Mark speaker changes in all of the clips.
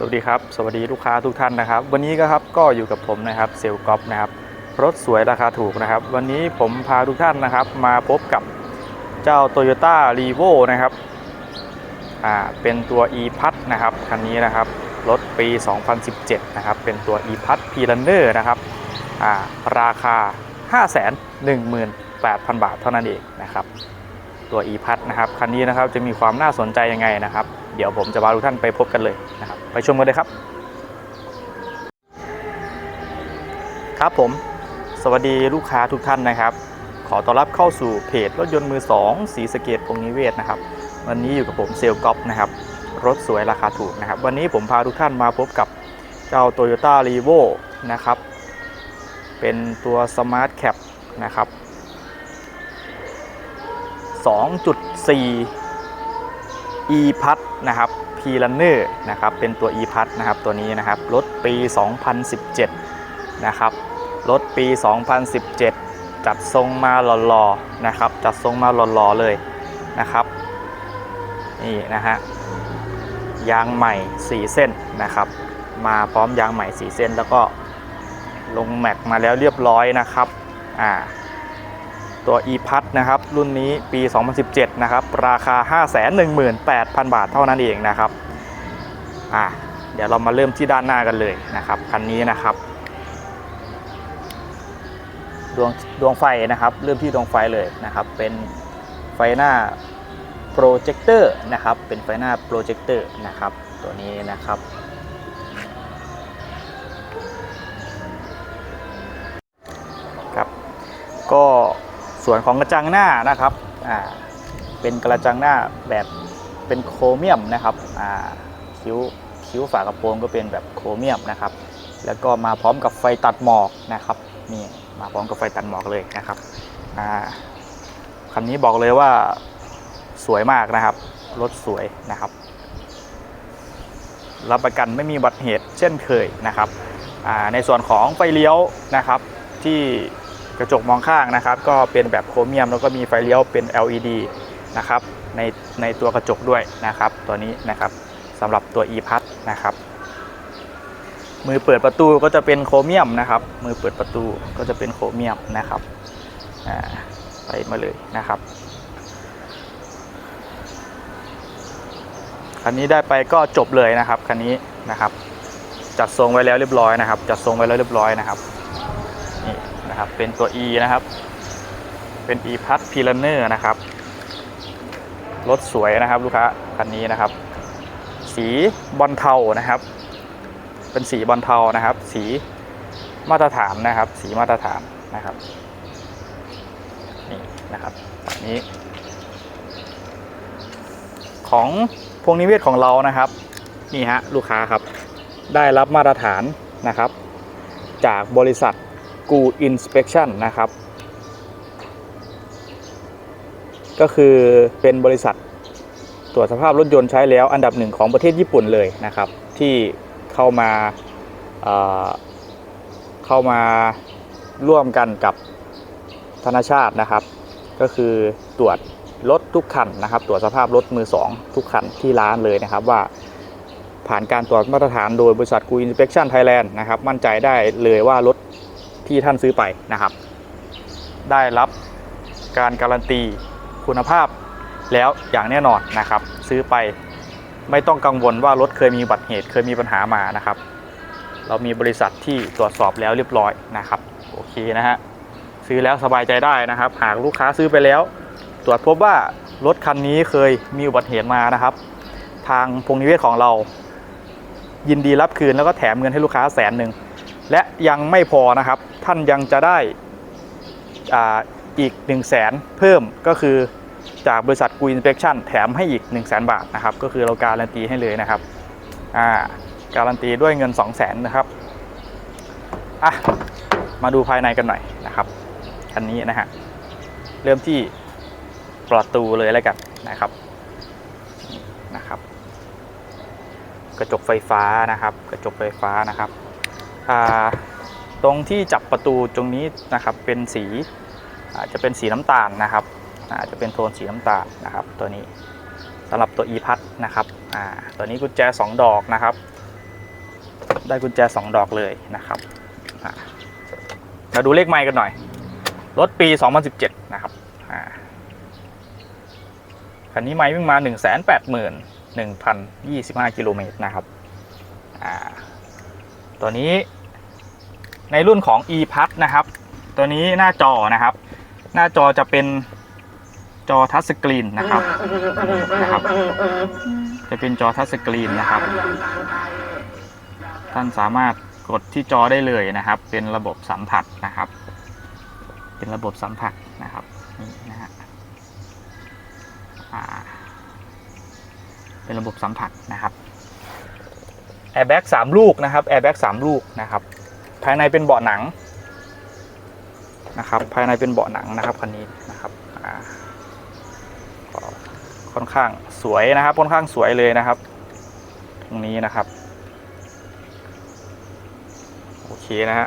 Speaker 1: สวัสดีครับ สวัสดีลูกค้าทุกท่านนะครับ วันนี้ก็ครับก็อยู่กับผมนะครับเซลล์กอฟนะครับรถสวยราคาถูกนะครับ วันนี้ผมพาทุกท่านนะครับ มาพบกับเจ้า Toyota r e v o นะครับอ่าเป็นตัว e p a t นะครับคันนี้นะครับรถปี 2017 นะครับ เป็นตัว e p a t p r u n n e r นะครับอ่าราคา 518,000 บาทเท่านั้นเองนะครับตัว e p a t นะครับคันนี้นะครับจะมีความน่าสนใจยังไงนะครับ เดี๋ยวผมจะพาทุกท่านไปพบกันเลยนะครับไปชมกันเลยครับ ครับผม สวัสดีลูกค้าทุกท่านนะครับ ขอต้อนรับเข้าสู่เพจรถยนต์มือ2สีสเกตพงนิเวศนะครับ วันนี้อยู่กับผมเซลล์ก๊อฟนะครับรถสวยราคาถูกนะครับ วันนี้ผมพาทุกท่านมาพบกับเจ้า Toyota r e v o นะครับ เป็นตัว Smart Cap นะครับ2.4 e p a t นะครับ p r u n n e r นะครับเป็นตัว e p a t นะครับตัวนี้นะครับรถปี 2017 นะครับรถปี 2017 จัดทรงมาหล่อๆนะครับจัดทรงมาหล่อๆเลยนะครับนี่นะฮะยางใหม่ 4 เส้นนะครับ มาพร้อมยางใหม่ 4 เส้นแล้วก็ลงแม็กมาแล้วเรียบร้อยนะครับอ่า ตัว e p a t นะครับ รุ่นนี้ปี 2017 นะครับ ราคา 518,000 บาทเท่านั้นเองนะครับอ่าเดี๋ยวเรามาเริ่มที่ด้านหน้ากันเลยนะครับคันนี้นะครับดวงดวงไฟนะครับ เริ่มที่ดวงไฟเลยนะครับ เป็นไฟหน้าโปรเจคเตอร์นะครับ เป็นไฟหน้าโปรเจคเตอร์นะครับ ตัวนี้นะครับครับก็ ส่วนของกระจังหน้านะครับอ่าเป็นกระจังหน้าแบบเป็นโครเมียมนะครับอ่าคิ้วคิ้วฝากระโปรงก็เป็นแบบโครเมียมนะครับ แล้วก็มาพร้อมกับไฟตัดหมอกนะครับนี่มาพร้อมกับไฟตัดหมอกเลยนะครับอ่าคันนี้บอกเลยว่าสวยมากนะครับรถสวยนะครับ รับประกันไม่มีบัติเหตุเช่นเคยนะครับอ่าในส่วนของไฟเลี้ยวนะครับที่ กระจกมองข้างนะครับ ก็เป็นแบบโครเมียมแล้วก็มีไฟเลี้ยวเป็น LED นะครับในในตัวกระจกด้วยนะครับ ตัวนี้นะครับสำหรับตัว e p a s นะครับ มือเปิดประตูก็จะเป็นโครเมียมนะครับ มือเปิดประตูก็จะเป็นโครเมียมนะครับไปมาเลยนะครับคันนี้ได้ไปก็จบเลยนะครับคันนี้นะครับ จัดทรงไว้แล้วเรียบร้อยนะครับ จัดทรงไว้แล้วเรียบร้อยนะครับ นะครับ เป็นตัว E นะครับ เป็น e p a s p i l a n e r นะครับ รถสวยนะครับลูกค้าคันนี้นะครับ สีบอลเทานะครับ เป็นสีบอลเทานะครับ สีมาตรฐานนะครับ สีมาตรฐานนะครับ นี่นะครับฝั่งนี้ ของพวงนิเวศของเรานะครับ นี่ฮะลูกค้าครับ ได้รับมาตรฐานนะครับ จากบริษัท กูอินสเป t ชั่นนะครับ ก็คือเป็นบริษัทตรวจสภาพรถยนต์ใช้แล้วอันดับหนึ่งของประเทศญี่ปุ่นเลยนะครับ ที่เข้ามาเอ่อเข้ามาร่วมกันกับธนชาตินะครับ ก็คือตรวจรถทุกคันนะครับ ตรวจสภาพรถมือสองทุกคันที่ร้านเลยนะครับว่าผ่านการตรวจมาตรฐานโดยบริษัทกูอินสเป t ชั่นไทยแลนด์นะครับ มั่นใจได้เลยว่ารถ ที่ท่านซื้อไปนะครับ ได้รับการการันตีคุณภาพแล้วอย่างแน่นอนนะครับ ซื้อไปไม่ต้องกังวลว่ารถเคยมีอุบัติเหตุเคยมีปัญหามานะครับ เรามีบริษัทที่ตรวจสอบแล้วเรียบร้อยนะครับโอเคนะฮะซื้อแล้วสบายใจได้นะครับ หากลูกค้าซื้อไปแล้ว ตรวจพบว่ารถคันนี้เคยมีอุบัติเหตุมานะครับ ทางพงนิเวศของเรา ยินดีรับคืนแล้วก็แถมเงินให้ลูกค้าแสนหนึ่งและยังไม่พอนะครับ ท่านยังจะได้อ,อีก 1 0 0 0 0แสนเพิ่มก็คือจากบริษัทกูอินสเป t ชั่นแถมให้อีก 1 0 0 0 0แสนบาทนะครับ ก็คือเราการันตีให้เลยนะครับการันตีด้วยเงิน 2 0 0แสนนะครับอะมาดูภายในกันหน่อยนะครับคันนี้นะฮะเริ่มที่ประตูเลยแล้วกันนะครับนี่นะครับกระจกไฟฟ้านะครับ กระจกไฟฟ้านะครับอ่า ตรงที่จับประตูตรงนี้นะครับเป็นสีอาจจะเป็นสีน้ำตาลนะครับอาจจะเป็นโทนสีน้ำตาลนะครับ ตัวนี้สำหรับตัว e พัดนะครับอ่าตัวนี้กุญแจ 2 ดอกนะครับ ได้กุญแจ 2 ดอกเลยนะครับมาดูเลขไมล์กันหน่อย รถปี 2017 นะครับอันนี้ไมล์วิ่งมา 1 8 1 1 0 25 กิโลเมตรนะครับตัวนี้ ในรุ่นของ e p a s นะครับ ตัวนี้หน้าจอนะครับ หน้าจอจะเป็นจอทัชสกรีนนะครับนะครับ จะเป็นจอทัชสกรีนนะครับ ท่านสามารถกดที่จอได้เลยนะครับ เป็นระบบสัมผัสนะครับ เป็นระบบสัมผัสนะครับนี่นะฮะเป็นระบบสัมผัสนะครับแอร์แบ็กสามลูกนะครับแอร์แบ็กสามลูกนะครับ ภายในเป็นเบาะหนังนะครับ ภายในเป็นเบาะหนังนะครับคันนี้นะครับค่อนข้างสวยนะครับ ค่อนข้างสวยเลยนะครับ ตรงนี้นะครับ โอเคนะฮะ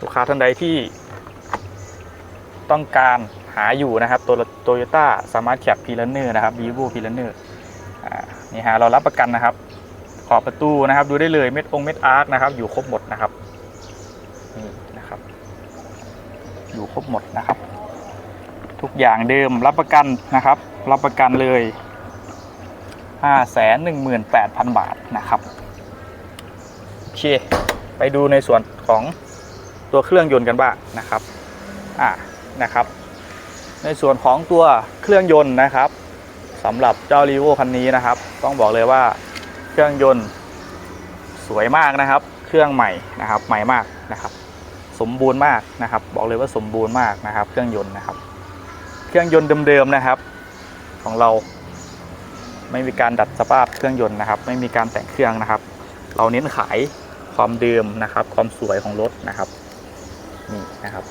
Speaker 1: ลูกค้าท่านใดที่ต้องการหาอยู่นะครับตัวโตโยต้าสามารถแคปพีลันเนอร์นะครับวีโวพีลันเนอร์นี่ฮะเรารับประกันนะครับ ขอบประตูนะครับ ดูได้เลยเม็ดองเม็ดอาร์คนะครับ อยู่ครบหมดนะครับนี่นะครับ อยู่ครบหมดนะครับ ทุกอย่างเดิมรับประกันนะครับ รับประกันเลย 5 1 8 0 0 0 บาทนะครับโอเคไปดูในส่วนของตัวเครื่องยนต์กันบ้างนะครับอ่านะครับ ในส่วนของตัวเครื่องยนต์นะครับสำหรับเจ้ารีโวคันนี้นะครับ ต้องบอกเลยว่าเครื่องยนต์สวยมากนะครับ เครื่องใหม่นะครับ ใหม่มากนะครับ สมบูรณ์มากนะครับ บอกเลยว่าสมบูรณ์มากนะครับ เครื่องยนต์นะครับ เครื่องยนต์เดิมๆนะครับ ของเราไม่มีการดัดสภาพเครื่องยนต์นะครับ ไม่มีการแต่งเครื่องนะครับ เราเน้นขายความเดิมนะครับ ความสวยของรถนะครับนี่นะครับ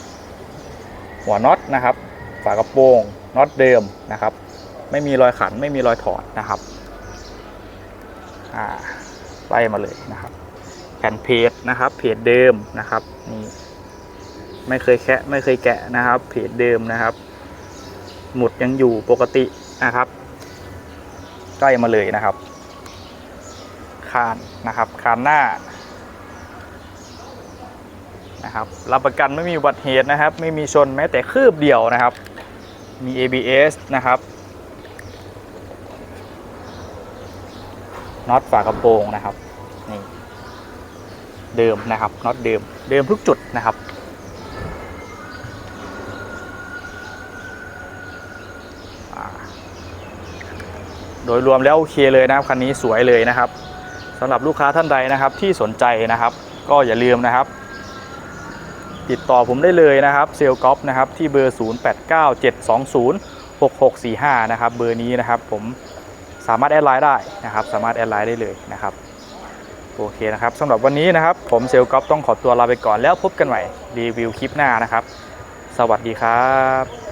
Speaker 1: หัวน็อตนะครับ ฝากระโปรงน็อตเดิมนะครับ ไม่มีรอยขันไม่มีรอยถอดนะครับอ่าไล่มาเลยนะครับแผ่นเพจนะครับเพจเดิมนะครับนี่ ไม่เคยแคะไม่เคยแกะนะครับ เพจเดิมนะครับ หมุดยังอยู่ปกตินะครับใกล้มาเลยนะครับ คานนะครับ คานหน้านะครับรับประกันไม่มีอุบัติเหตุนะครับ ไม่มีชนแม้แต่คืบเดียวนะครับ มี ABS นะครับน็อตฝากระโปรงนะครับนี่เดิมนะครับน็อตเดิมเดิมทุกจุดนะครับ อ่า โดยรวมแล้วโอเคเลยนะครับคันนี้สวยเลยนะครับสำหรับลูกค้าท่านใดนะครับที่สนใจนะครับ ก็อย่าลืมนะครับ ติดต่อผมได้เลยนะครับเซลกอล์ฟนะครับที่เบอร์ 0897206645 นะครับเบอร์นี้นะครับผมสามารถแอดไลน์ได้นะครับ สามารถแอดไลน์ได้เลยนะครับโอเคนะครับสำหรับวันนี้นะครับ ผมเซลกอล์ฟต้องขอตัวลาไปก่อนแล้วพบกันใหม่รีวิวคลิปหน้านะครับ สวัสดีครับ